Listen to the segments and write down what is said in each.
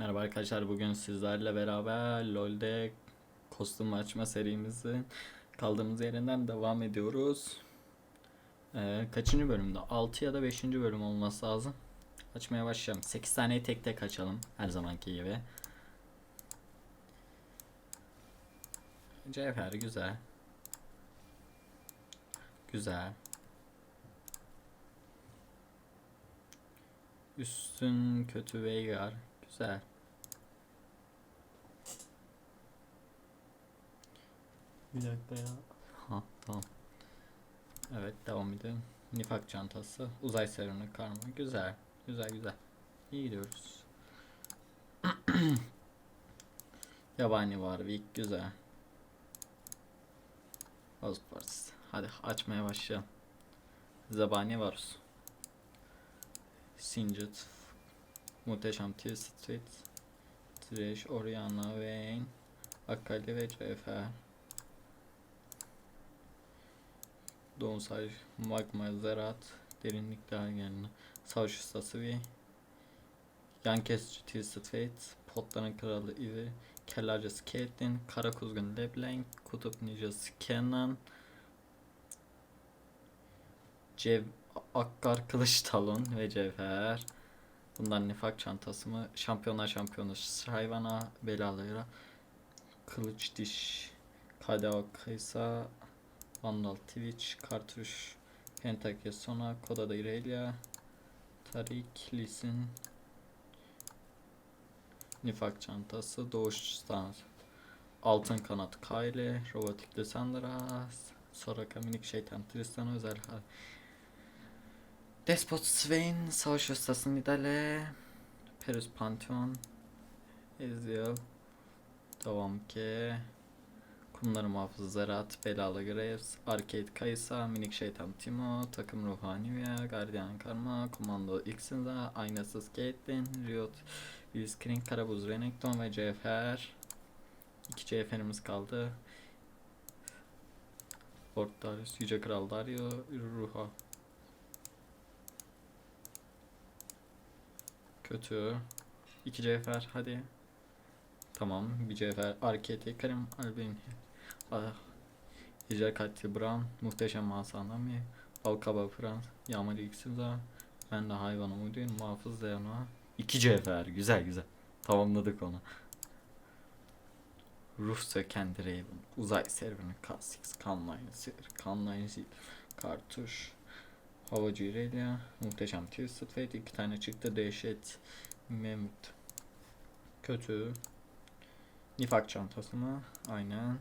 Merhaba arkadaşlar bugün sizlerle beraber LoL'de kostüm açma serimizin kaldığımız yerinden devam ediyoruz. Ee, kaçıncı bölümde? 6 ya da 5. bölüm olması lazım. Açmaya başlayalım. 8 taneyi tek tek açalım her zamanki gibi. Cevher güzel. Güzel. Üstün kötü Veigar. Güzel. Bir dakika ya. Ha tamam. Evet devam edelim. Nifak çantası. Uzay serunu karma. Güzel. Güzel güzel. İyi gidiyoruz. Yabani var. Vic güzel. Hosparts. Hadi açmaya başlayalım. Zabani var. Singed. Muhteşem Twisted Fate. Trish, Oriana, Vayne, Akali ve Cevher. Donsaj, Magma, Zerat, Derinlik Dergenli, Savaş Ustası ve Yan Kesici Twisted Fate, Potların Kralı Ivy, Kellercesi Caitlyn, Kara Kuzgun LeBlanc, Kutup Ninjası Kenan, Cev Akkar Kılıç Talon ve Cevher. Bundan nifak çantası mı? Şampiyonlar şampiyonu Shyvana Belalıra Kılıç Diş Kadeo Kaysa Vandal Twitch Kartuş Pentakya Sona Kodada Irelia Tarik Lisin Nifak çantası Doğuş Stans Altın Kanat Kyle Robotik Lissandra Soraka Minik Şeytan Tristan Özel Despot Swain, Savaş Ustası Nidale, Perus Pantheon, Ezreal, Devam ki, Kumları Muhafızı Zerat, Belalı Graves, Arcade Kaysa, Minik Şeytan Timo, Takım Ruhani Via, Guardian Karma, Komando Xinza, Aynasız Caitlyn, Riot, Blitzkrieg, Karabuz Renekton ve CFR. İki CFR'imiz kaldı. Lord Darius, Yüce Kral Dario, Ruha. Kötü. İki cevher hadi. Tamam bir cevher. Arkete Karim Albin. Ah. Ejder Katli Brown. Muhteşem Hasanami. Balkaba Frans. Yağmur X'imza. Ben de hayvan umuduyum. Muhafız Leona. İki cevher. Güzel güzel. Tamamladık onu. Ruh Söken Raven. Uzay serverinin K6. Kanline Silver. Kanline Silver. Kartuş. Havacı Irelia, Muhteşem Twisted Fate, iki tane çıktı. Dehşet, Memut. Kötü. Nifak çantası mı? Aynen.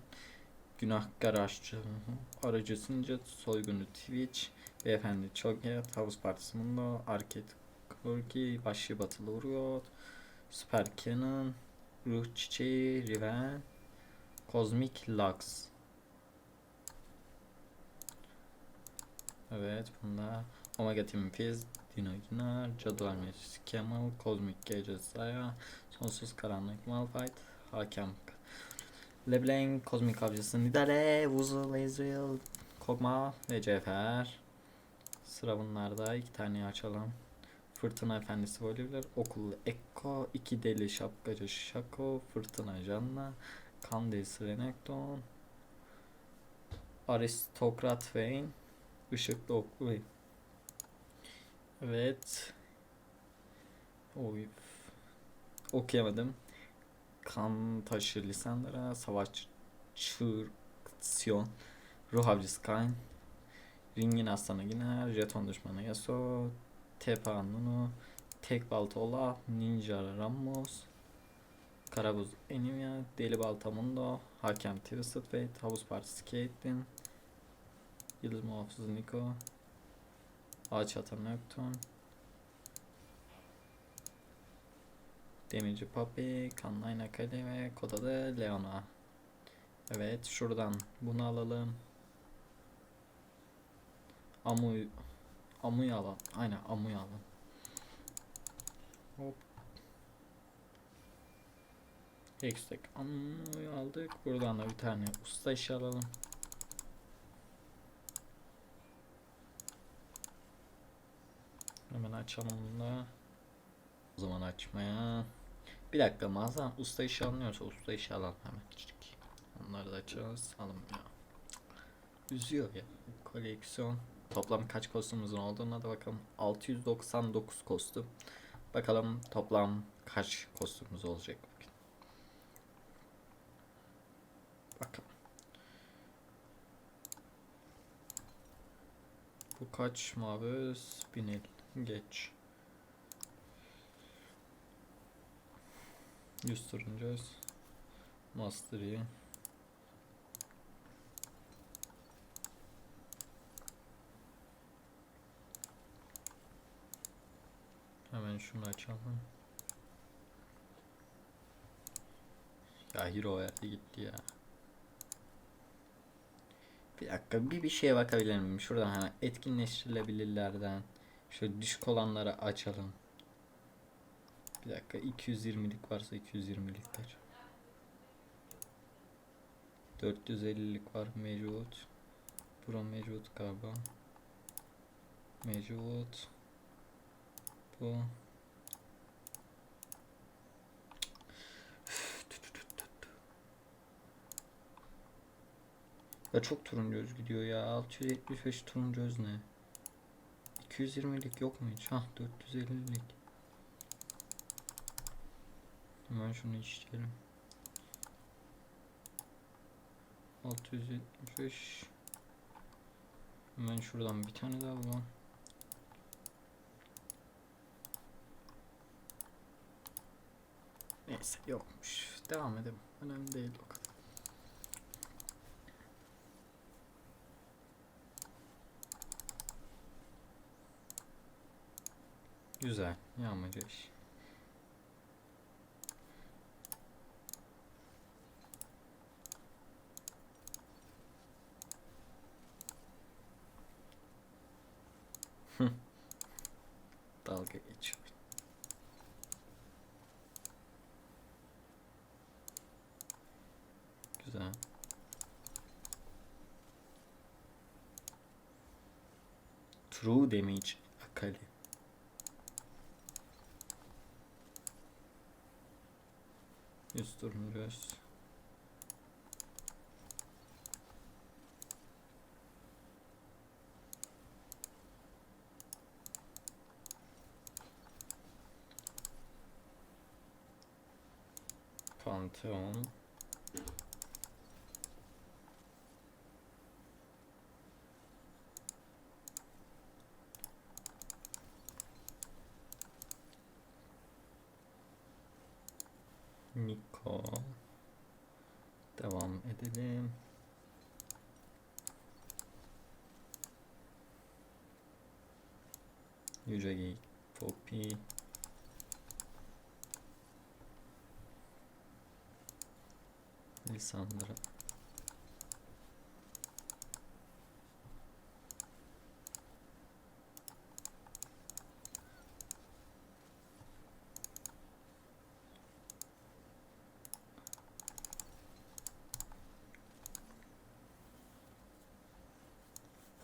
Günahkar aşçı. Aracı Sincat, Soygunu Twitch, Beyefendi Choget, Havuz Partisi Mundo, Arcade Korki, Vahşi Batılı Urgot, Süper Canon, Ruh Çiçeği, Riven, Cosmic Lux. Evet bunda Omega Team Fizz, Dino Ginar, Cadı Vermesi Kemal, Cosmic Gage Zaya, Sonsuz Karanlık Malphite, Hakem Leblanc, Kozmik Avcısı Nidale, Wuzel, Ezreal, Kog'Maw ve Cevher. Sıra bunlarda iki tane açalım. Fırtına Efendisi Volibear, Okullu Ekko, iki Deli Şapkacı Şako, Fırtına Janna, Candice Renekton, Aristokrat Vayne, Işıklı oklu. Evet. Oy. Okuyamadım. Kan taşı Lisandra, Savaş Çırksyon, Ruh Avcısı Kain, Ringin Aslanı Giner, Jeton Düşmanı Yasuo, Tepa Nunu, Tek Balta Olaf, Ninja Ramos, Karabuz Enivia, Deli Balta Mundo, Hakem Twisted Fate, Havuz Partisi Caitlyn, Yıldız Muhafızı Niko, Ağaç Atan Nocturne, Demirci Papi, Kanlayna Akali ve Koda'da Leona. Evet şuradan bunu alalım. Amu Amu'yu alalım. Aynen Amu'yu alalım. Hop. Hextech Amu'yu aldık. Buradan da bir tane usta işi alalım. Hemen açalım bunu da. O zaman açmaya Bir dakika mağaza usta işi alınıyorsa usta işi alalım hemen. Çiçek. Onları da açacağız. Alın ya. Üzüyor ya. Koleksiyon. Toplam kaç kostümümüzün olduğuna da bakalım. 699 kostüm. Bakalım toplam kaç kostümümüz olacak bugün. Bakalım. Bu kaç mabüs? Binil. Geç. 100 turuncuyuz. Mastery. Hemen şunu açalım. Ya Hero verdi gitti ya. Bir dakika bir bir şeye bakabilir miyim? Şuradan hani etkinleştirilebilirlerden şöyle düşük olanları açalım. Bir dakika 220'lik varsa 220'likler. 450'lik var mevcut. Bura mevcut galiba. Mevcut. Bu. Ya çok turuncu öz gidiyor ya. 675 turuncu öz ne? 220'lik yok mu hiç? Hah 450'lik. Hemen şunu içelim. 675 Hemen şuradan bir tane daha bulalım. Neyse yokmuş. Devam edelim. Önemli değil o kadar. Güzel. Yağmacı iş. Hı. Dalga geçiyor. Güzel. True damage Akali. Yüz turuncu. Pantheon. Lisandra.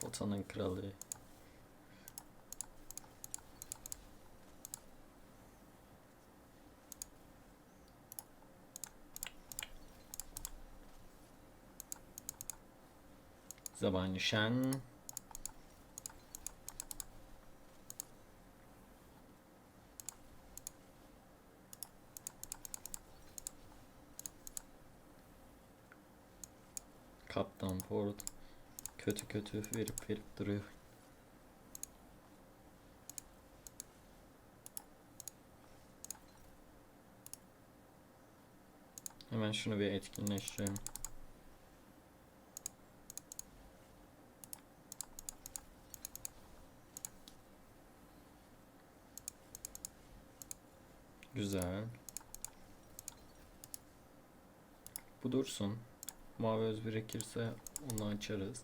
Potanın kralı. Zabani Şen. Kaptan Ford. Kötü kötü verip verip duruyor. Hemen şunu bir etkinleştirelim. Güzel. Bu dursun. Mavi öz birikirse onu açarız.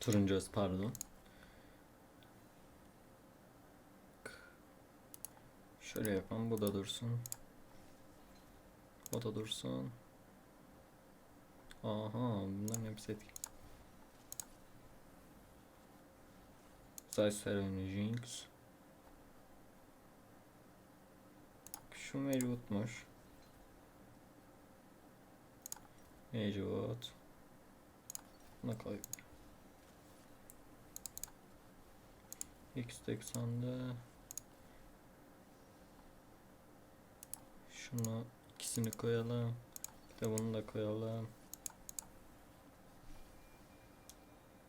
Turuncu öz pardon. Şöyle yapalım. Bu da dursun. O da dursun. Aha bunların hepsi etki. Zayser'in Jinx. Şu mevcutmuş. Mevcut. Buna koy. X80'da Şunu ikisini koyalım. Bir de bunu da koyalım.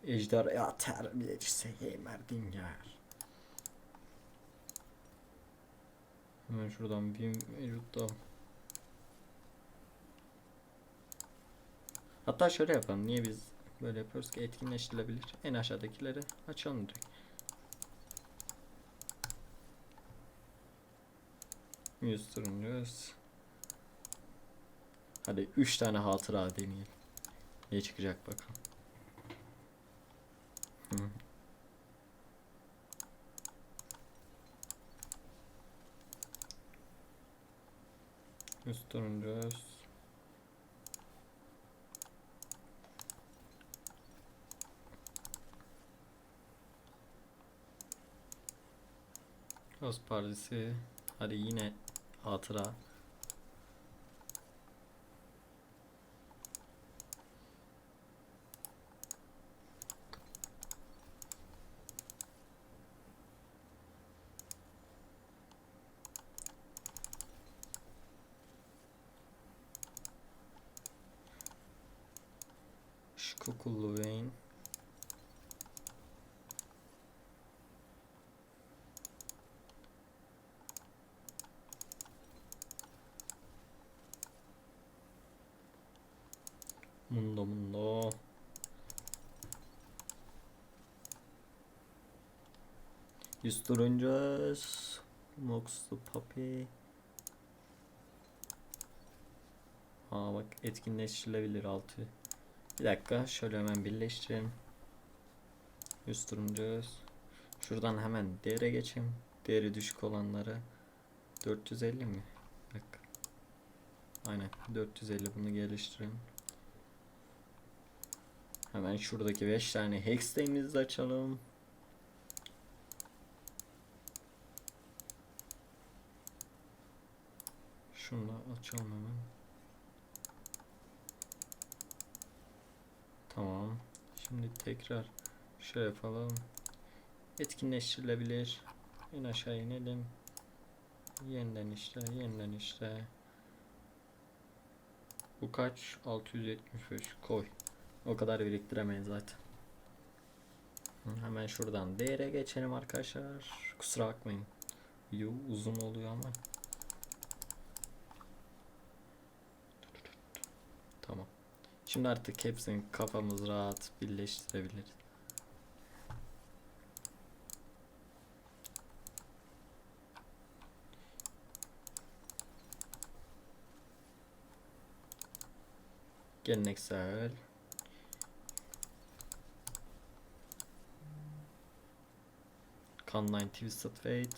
Ejderha terbiyecisi Yemer Dinger. Hemen şuradan bir mevcut da. Hatta şöyle yapalım. Niye biz böyle yapıyoruz ki etkinleştirilebilir. En aşağıdakileri açalım direkt. Yüz turuncuuz. Hadi 3 tane hatıra deneyelim. Ne çıkacak bakalım. Hı. Turuncuuz. Roz Partisi. Hadi yine hatıra. Şu kokulu Wayne. Mundo mundo. Yüz turuncuz. Moxlu Puppy. Aa bak etkinleştirilebilir altı. Bir dakika şöyle hemen birleştirelim. Yüz turuncuz. Şuradan hemen değere geçeyim. Değeri düşük olanlara 450 mi? Bak. Aynen 450 bunu geliştirelim. Hemen şuradaki 5 tane hex'lerimizi açalım. Şunu da açalım hemen. Tamam. Şimdi tekrar şöyle yapalım. Etkinleştirilebilir. En aşağı inelim. Yeniden işte, yeniden işte. Bu kaç? 675 koy. O kadar biriktiremeyiz zaten. Hemen şuradan değere geçelim arkadaşlar. Kusura bakmayın. Video uzun oluyor ama. Tamam. Şimdi artık hepsini kafamız rahat birleştirebiliriz. Geleneksel. Kanline Twisted Fate.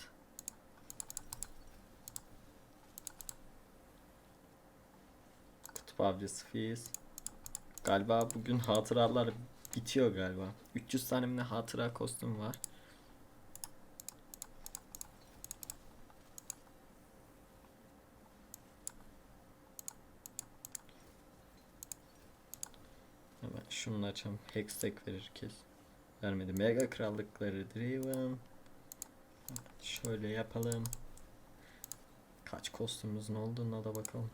Kutup Avcısı Fizz. Galiba bugün hatıralar bitiyor galiba. 300 tane hatıra kostüm var. Hemen şunu açalım. Hextech verir kes. Vermedi. Mega krallıkları Driven. Şöyle yapalım. Kaç kostümümüzün olduğuna da bakalım.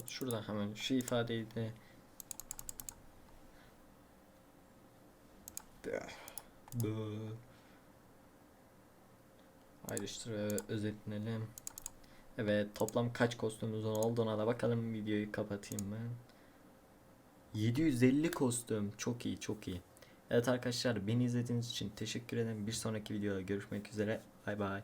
Evet şuradan hemen şu ifadeyi de ayrıştır ve özetleyelim. Evet toplam kaç kostümümüzün olduğuna da bakalım videoyu kapatayım ben. 750 kostüm çok iyi çok iyi. Evet arkadaşlar beni izlediğiniz için teşekkür ederim. Bir sonraki videoda görüşmek üzere. Bay bay.